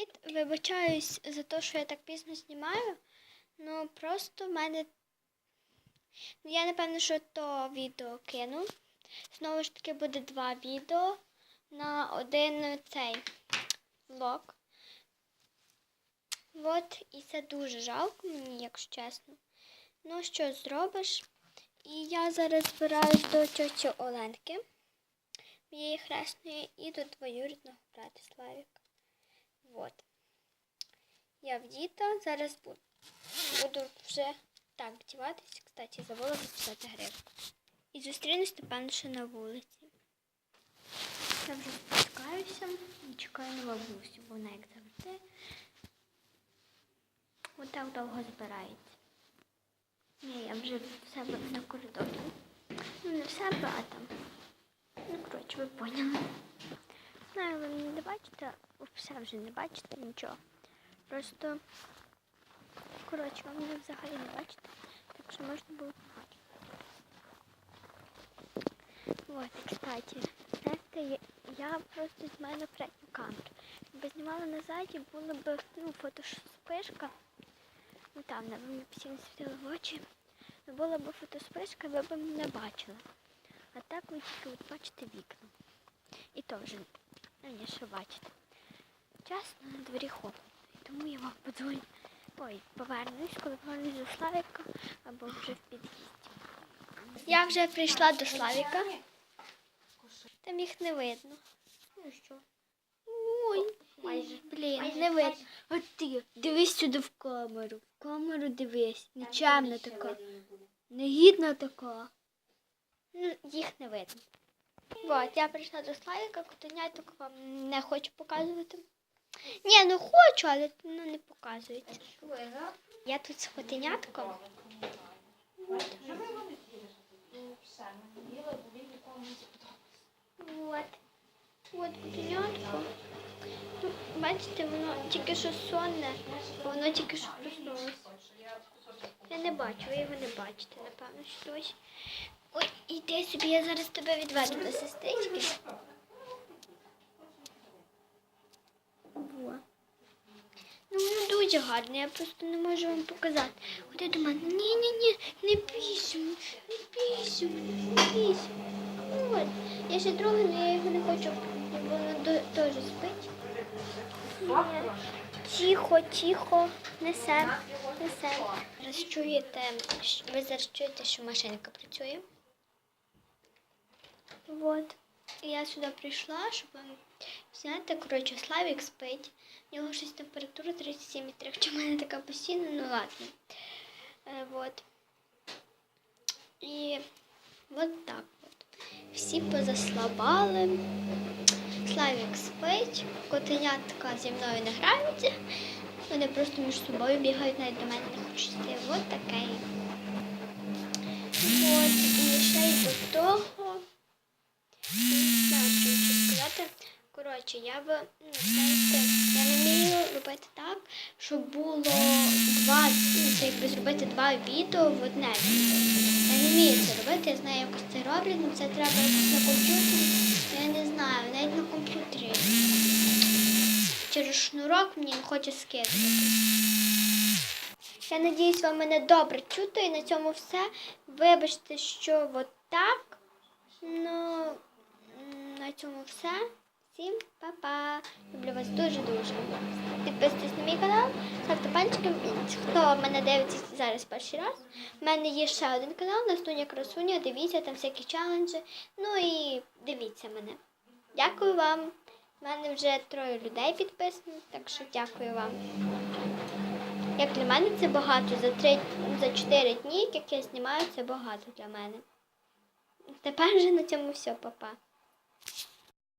Привіт, вибачаюсь за те, що я так пізно знімаю. Ну просто в мене. Я напевно, що то відео кину. Знову ж таки буде два відео на один цей влог. От, і це дуже жалко мені, якщо чесно. Ну, що зробиш? І я зараз збираюсь до тьоті Оленки, моєї хресної, і до двоюрідного брата Славіка. Вот. Я вдіта, зараз буду, вже так вдіватися. Кстати, забула записати гривку. І зустрінусь, напевно, на вулиці. Я вже спускаюся і чекаю на бабусю, бо вона як завжди. Отак довго збирається. Ні, я вже в себе на коридорі. Ну, не в себе, а там. Ну, коротше, ви поняли. Знаю, ви мене не бачите, все вже не бачите нічого. Просто, коротше, ви мене взагалі не бачите, так що можна було побачити. Вот, кстати, знаєте, я, просто знімаю на передню камеру. Якби знімала на ззаді, було б ну, фотоспишка. Ну там, на ви всі не світили в очі. Ну, була б фотоспишка, ви б мене бачили. А так ви тільки от бачите вікна. І то вже Ну, що бачите. Чесно, на дворі холодно. Тому я вам подзвоню. Ой, повернусь, коли повернусь до Славіка або вже в під'їзді. Я вже прийшла до Славіка. Там їх не видно. Ну що? Ой, Майже. блін, не видно. От ти, дивись сюди в камеру. В камеру дивись. Нечемна така. Негідна така. Ну, їх не видно. От, я прийшла до Славіка, котеняток вам не хочу показувати. Ні, ну хочу, але ну, не показується. Я тут з котенятком. От. От котенятко. Ну, бачите, воно тільки що сонне, воно тільки що проснулося. Я не бачу, ви його не бачите, напевно, що досі. Ой, іди собі, я зараз тебе відведу до сестрички. Ну, воно дуже гарне, я просто не можу вам показати. Ходи до мене. Ні, ні, ні, не бійся, не бійся, не бійся. От. Я ще трохи, але я його не хочу, бо воно теж спить. Ні. Тихо, тихо, несе, несе. Зараз чуєте, щ- ви зараз чуєте, що машинка працює. Вот. Я сюди прийшла, щоб вам зняти. Коротше, Славік спить. У нього щось температура 37,3. Хоча в мене така постійна, ну ладно. Е, вот. І от так от. Всі позаслабали. Славік спить, котенятка зі мною не граються. Вони просто між собою бігають, навіть до мене не хочуть йти. От таке. От, і ще й до того. Не знаю, що ще сказати. Коротше, я би, ну, я не вмію робити так, щоб було два, ну, якби зробити два відео в одне відео. Я не вмію це робити, я знаю, як це роблять, але це треба якось на комп'ютері. Я не знаю, навіть на комп'ютері. Через шнурок мені не хоче скидувати. Я надіюсь, вам мене добре чути і на цьому все. Вибачте, що от так. Ну, на цьому все. Всім па-па. Люблю вас дуже-дуже. Підписуйтесь на мій канал, ставте пальчики. Хто мене дивиться зараз перший раз. У мене є ще один канал, Настуня Красуня. Дивіться, там всякі челенджі. Ну і дивіться мене. Дякую вам. У мене вже троє людей підписано, так що дякую вам. Як для мене це багато. За три, за чотири дні, як я знімаю, це багато для мене. Тепер вже на цьому все, папа.